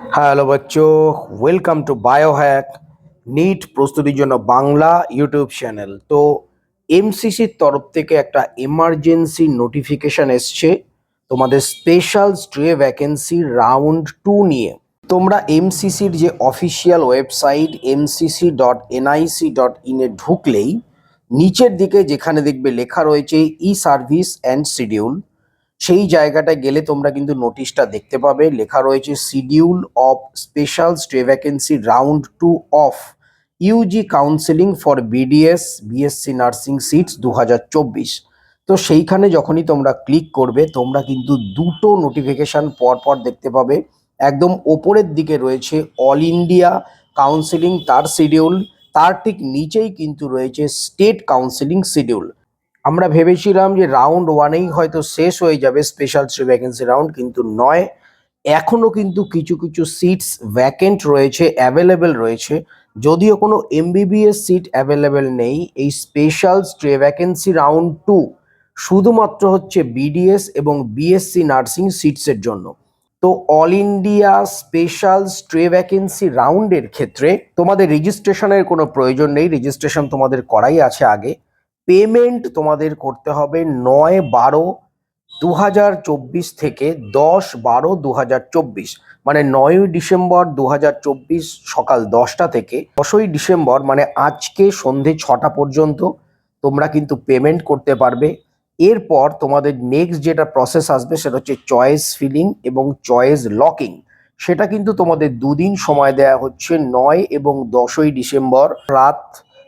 Hello বাচ্চো। Welcome to biohack NEET প্রস্তুতির জন্য বাংলা ইউটিউব চ্যানেল তো এমসিসির তরফ থেকে একটা এমার্জেন্সি নোটিফিকেশন এসছে তোমাদের special stray vacancy round two নিয়ে। তোমরা এমসিসির যে official website MCC dot NIC dot ইনে ঢুকলেই নিচের দিকে যেখানে দেখবে লেখা রয়েছে ই সার্ভিস অ্যান্ড শিডিউল সেই জায়গাটায় গেলে তোমরা কিন্তু নোটিশটা দেখতে পাবে। লেখা রয়েছে schedule of special stay vacancy round two of UG counselling for BDS BSc nursing seats দু হাজার চব্বিশ। তো সেইখানে যখনই তোমরা ক্লিক করবে, তোমরা কিন্তু দুটো নোটিফিকেশান পরপর দেখতে পাবে। একদম ওপরের দিকে রয়েছে অল ইন্ডিয়া কাউন্সেলিং তার শিডিউল তার ঠিক নিচেই কিন্তু রয়েছে স্টেট কাউন্সেলিং শিডিউল আমরা ভেবেছিলাম যে রাউন্ড ওয়ানেই হয়তো শেষ হয়ে যাবে স্পেশাল থ্রি ভ্যাকেন্সি রাউন্ড কিন্তু নয়। এখনও কিন্তু কিছু কিছু সিটস ভ্যাকেন্ট রয়েছে অ্যাভেলেবেল রয়েছে। যদিও কোনো এমবিবিএস সিট অ্যাভেলেবেল নেই, এই special stray vacancy round two শুধুমাত্র হচ্ছে বিডিএস এবং বিএসসি নার্সিং সিটসের জন্য। তো all India special stray vacancy রাউন্ডের ক্ষেত্রে তোমাদের রেজিস্ট্রেশনের কোনো প্রয়োজন নেই। রেজিস্ট্রেশন তোমাদের করাই আছে আগে। পেমেন্ট তোমাদের করতে হবে নয় বারো দু হাজার চব্বিশ থেকে দশ বারো দু হাজার চব্বিশ। মানে নয়ই ডিসেম্বর দু হাজার চব্বিশ সকাল দশটা থেকে দশই ডিসেম্বর মানে আজকে সন্ধে ছটা পর্যন্ত তোমরা কিন্তু পেমেন্ট করতে পারবে। এরপর তোমাদের নেক্সট যেটা প্রসেস আসবে সেটা হচ্ছে চয়েস ফিলিং এবং চয়েস লকিং সেটা কিন্তু তোমাদের দুদিন সময় দেওয়া হচ্ছে, নয় এবং দশই ডিসেম্বর রাত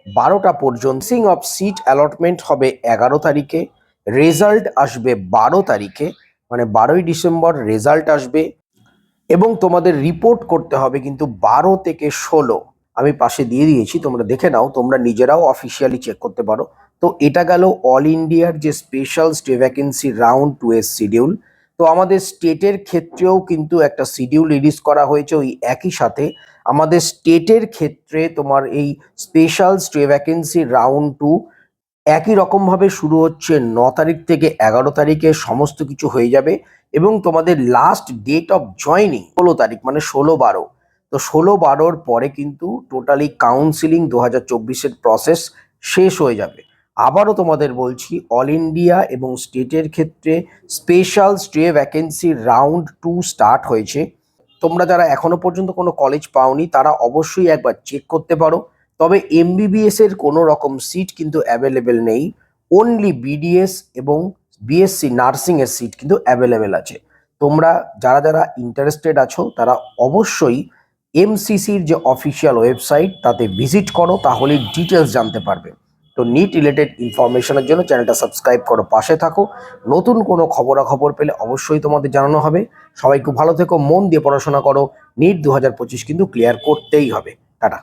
বারোটা পর্যন্ত সিং অফ সিট অ্যালটমেন্ট হবে এগারো তারিখে রেজাল্ট আসবে বারো তারিখে মানে বারোই ডিসেম্বর রেজাল্ট আসবে এবং তোমাদের রিপোর্ট করতে হবে কিন্তু বারো থেকে ষোলো। আমি পাশে দিয়ে দিয়েছি, তোমরা দেখে নাও, তোমরা নিজেরাও অফিসিয়ালি চেক করতে পারো। তো এটা গেল অল ইন্ডিয়ার যে special stay vacancy round two এর শিডিউল তো আমাদের স্টেটের ক্ষেত্রেও কিন্তু একটা শিডিউল রিলিজ করা হয়েছে ওই একই সাথে। আমাদের স্টেটের ক্ষেত্রে তোমার এই special stay vacancy round two একই রকমভাবে শুরু হচ্ছে ন তারিখ থেকে এগারো তারিখে, সমস্ত কিছু হয়ে যাবে এবং তোমাদের লাস্ট ডেট অফ জয়নিং ষোলো তারিখ মানে ষোলো বারো। তো ষোলো বারোর পরে কিন্তু টোটালি কাউন্সিলিং দু হাজার চব্বিশের প্রসেস শেষ হয়ে যাবে। আবারও তোমাদের বলছি অল ইন্ডিয়া এবং স্টেটের ক্ষেত্রে special stay vacancy round two start হয়েছে। তোমরা যারা এখনও পর্যন্ত কোনো কলেজ পাওনি, তারা অবশ্যই একবার চেক করতে পারো। তবে এমবিবিএস এর কোনো রকম সিট কিন্তু অ্যাভেলেবেল নেই। অনলি বিডিএস এবং বিএসসি নার্সিং এর সিট কিন্তু অ্যাভেলেবেল আছে। তোমরা যারা যারা ইন্টারেস্টেড আছো, তারা অবশ্যই এমসিসির যে অফিসিয়াল ওয়েবসাইট তাতে ভিজিট করো তাহলে ডিটেলস জানতে পারবে। তো নিট রিলেটেড ইনফরমেশনের জন্য চ্যানেলটা সাবস্ক্রাইব করো, পাশে থাকো। নতুন কোনো খবরাখবর পেলে অবশ্যই তোমাদের জানানো হবে। সবাই খুব ভালো থেকো, মন দিয়ে পড়াশোনা করো। নিট দু হাজার পঁচিশ কিন্তু ক্লিয়ার করতেই হবে। টাটা।